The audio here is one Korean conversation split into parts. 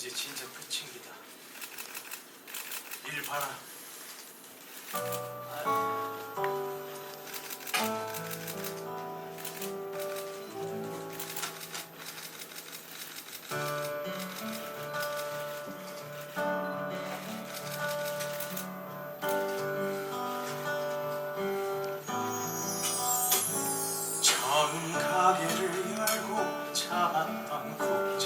이제 진짜 끝친기다. 일 봐라. 처음 가게를 열고 잡았던 국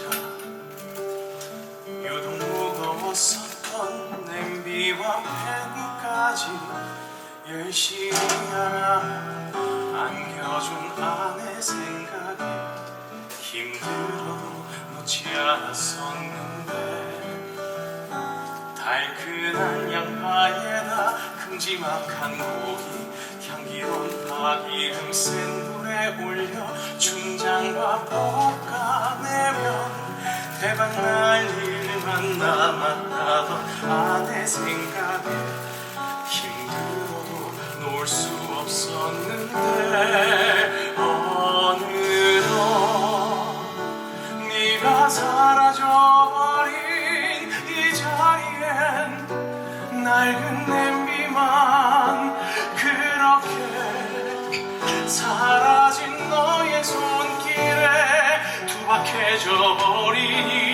자 유독 무거웠었던 냄비와 팬까지 열심히 하나 안겨준 아내 생각에 힘들어도 놓지 않았었는데 달큰한 양파에다 큼지막한 고기 향기로운 파기름 센 불에 올려 춘장과 볶아내면 대박 날 일만 남았다던 아내 생각에 힘들어도 놓을 수 없었는데 어느덧 네가 사라져버린 이 자리엔 낡은 냄비만 그렇게 사라진 너의 손길에 투박해져 버린 이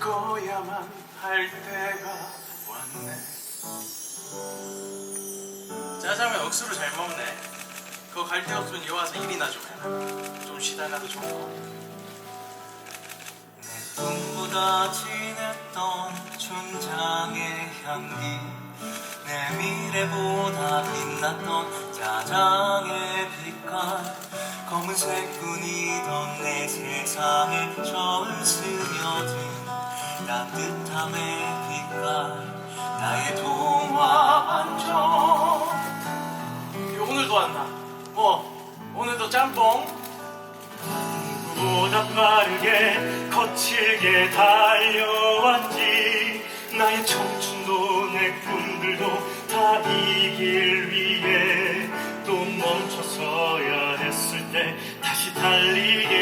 꺼야만 할 때가 왔네. 짜장면 억수로 잘 먹네. 그거 갈 데 없으면 여기 와서 일이나 좀 해라. 좀 쉬다 가도 좋고. 꿈보다 진했던 춘장의 향기 내 미래보다 빛났던 짜장의 빛깔. 검은색 뿐이던 내 세상에 처음 스며든 따뜻함의 빛깔 나의 동화 반점 오늘도 왔나? 뭐 오늘도 짬뽕? 보다 빠르게 거칠게 달려왔지 나의 청춘도 내 꿈들도 다 이 길 위에 또 멈춰서야 했을 때 다시 달리게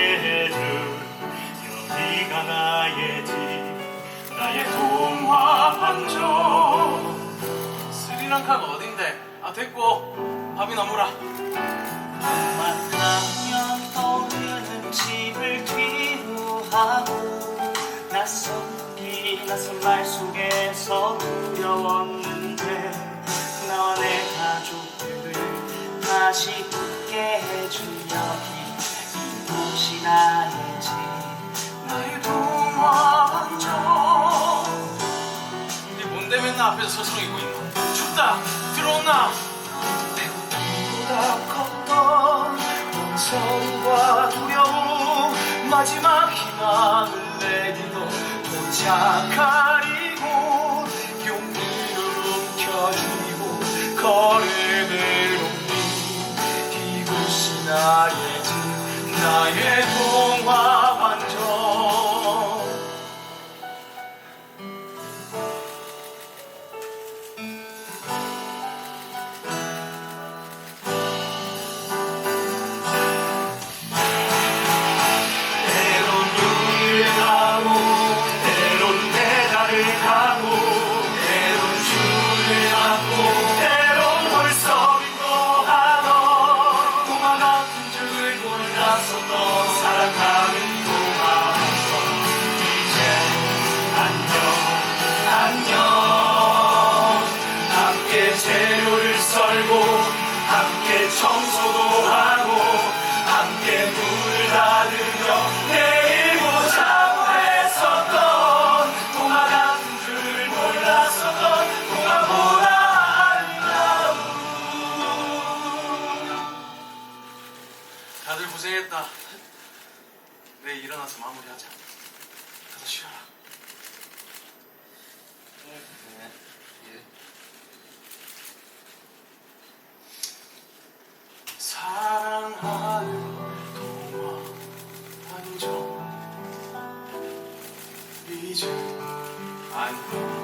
반점 스리랑카가 어딘데? 아 됐고 밥이나 먹으라 만나면 떠오르는 집을 뒤로하고 낯선 길 낯선 말 속에서 두려웠는데 내 가족들을 다시 웃게 해준 여기 이곳이 나의 맨날 앞에서 서성이고 있노 춥다. 들어온나. 배고픔보다. 컸던 원성과 두려움. 마지막 희망을 내기도 도착하리고 용기를 움켜쥐고 걸음을 옮긴 이곳이 나의 집 나의 재료를 썰고 함께 청소도 하고 함께 문을 닫으며 내일 보자고 했었던 동화 같은 줄 몰랐었던 동화보다 아름다운 다들 고생했다 그래 일어나서 마무리하자. 가서 쉬어라. 네. 예. time.